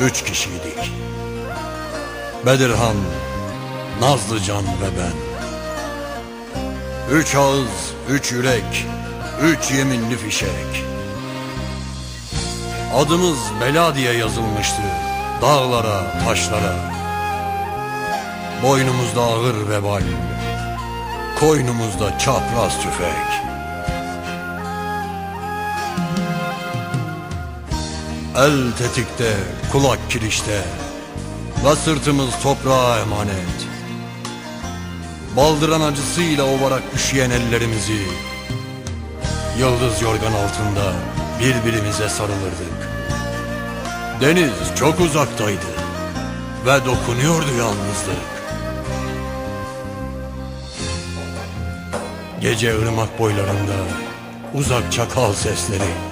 Üç kişiydik. Bedirhan, Nazlıcan ve ben. Üç ağız, üç yürek, üç yeminli fişek. Adımız bela diye yazılmıştı dağlara, taşlara. Boynumuzda ağır vebal, koynumuzda çapraz tüfek. El tetikte, kulak kirişte ve sırtımız toprağa emanet. Baldıran acısıyla ovarak üşüyen ellerimizi yıldız yorgan altında birbirimize sarılırdık. Deniz çok uzaktaydı ve dokunuyordu yalnızlık. Gece ırmak boylarında uzak çakal sesleri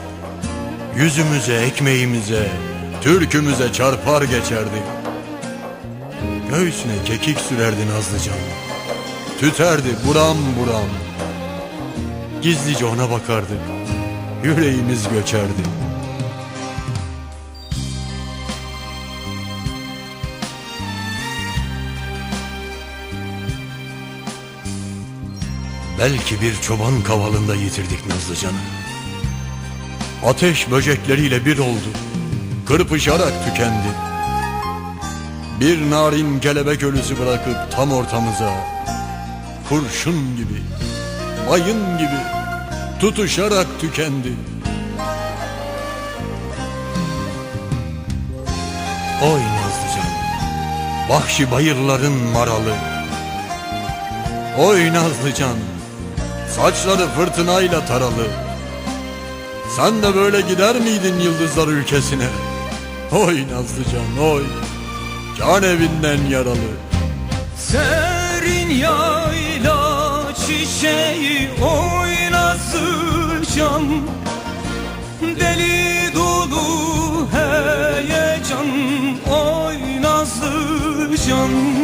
Yüzümüze, ekmeğimize, türkümüze çarpar geçerdi. Göğsüne kekik sürerdi Nazlıcan. Tüterdi buram buram. Gizlice ona bakardık. Yüreğimiz göçerdi. Belki bir çoban kavalında yitirdik Nazlıcan'ı. Ateş böcekleriyle bir oldu. Kırpışarak tükendi. Bir narin kelebek ölüsü bırakıp tam ortamıza kurşun gibi, mayın gibi tutuşarak tükendi. Oy Nazlıcan, vahşi bayırların maralı. Oy Nazlıcan, saçları fırtınayla taralı. Sen de böyle gider miydin yıldızlar ülkesine? Oy Nazlıcan oy, can evinden yaralı. Serin yayla çiçeği oynasıcan Deli dolu heyecan oynasıcan Deli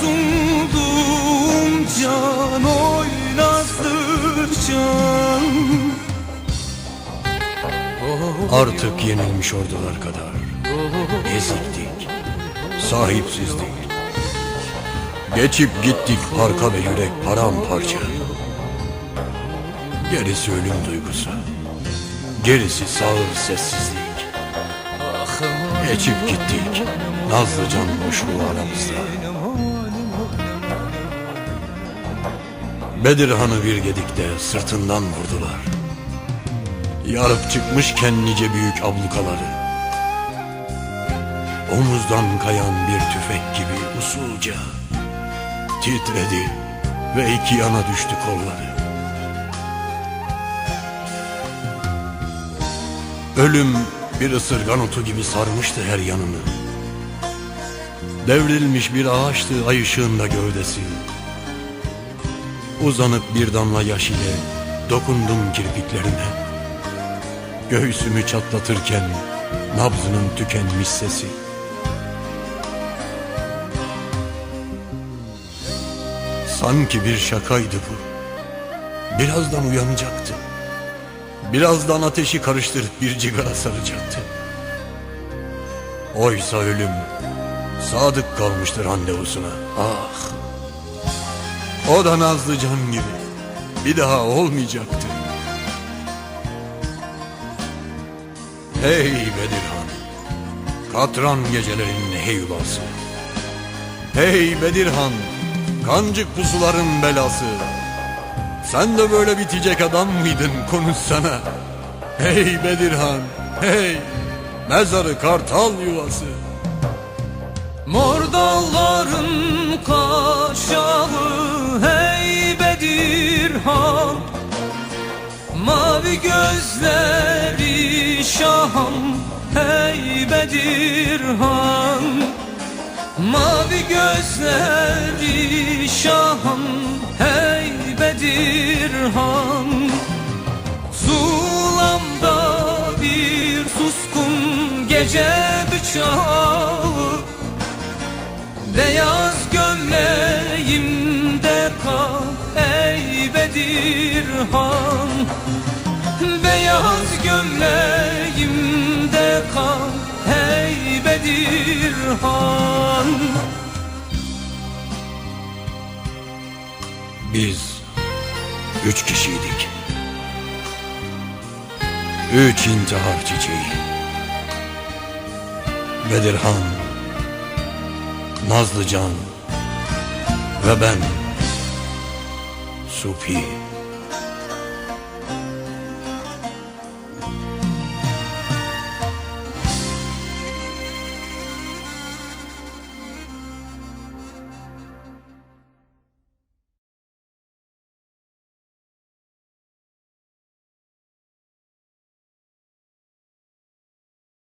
sundum can oy nazlı can Artık yenilmiş ordular kadar eziktik, sahipsizdik. Geçip gittik parka ve yürek paramparça. Gerisi ölüm duygusu, gerisi sağır sessizlik. Geçip gittik, nazlı can boşluğu aramızda. Bedirhan'ı bir gedikte sırtından vurdular. Yarıp çıkmışken nice büyük ablukaları. Omuzdan kayan bir tüfek gibi usulca titredi ve iki yana düştü kolları. Ölüm bir ısırgan otu gibi sarmıştı her yanını. Devrilmiş bir ağaçtı ay ışığında gövdesi. Uzanıp bir damla yaş ile dokundum kirpiklerine. Göğsümü çatlatırken nabzının tükenmiş sesi. Sanki bir şakaydı bu. Birazdan uyanacaktı. Birazdan ateşi karıştırıp bir cigara saracaktı. Oysa ölüm sadık kalmıştır randevusuna. Ah! O da Nazlı can gibi. Bir daha olmayacaktı. Hey Bedirhan! Katran gecelerinin heyulası. Hey Bedirhan! Kancık pusuların belası. Sen de böyle bitecek adam mıydın konuşsana? Hey Bedirhan! Hey! Mezarı kartal yuvası. Mor dalların kaşağı gözleri şahım hey Bedirhan Mavi göz Gözleri şahın hey Bedirhan Zulamda bir suskun gece bıçağı Beyaz gömleğimde kal ey Bedirhan Beyaz gömleğimde kal ey Bedirhan Biz üç kişiydik. Üç intihar çiçeği. Bedirhan, Nazlıcan ve ben Supi.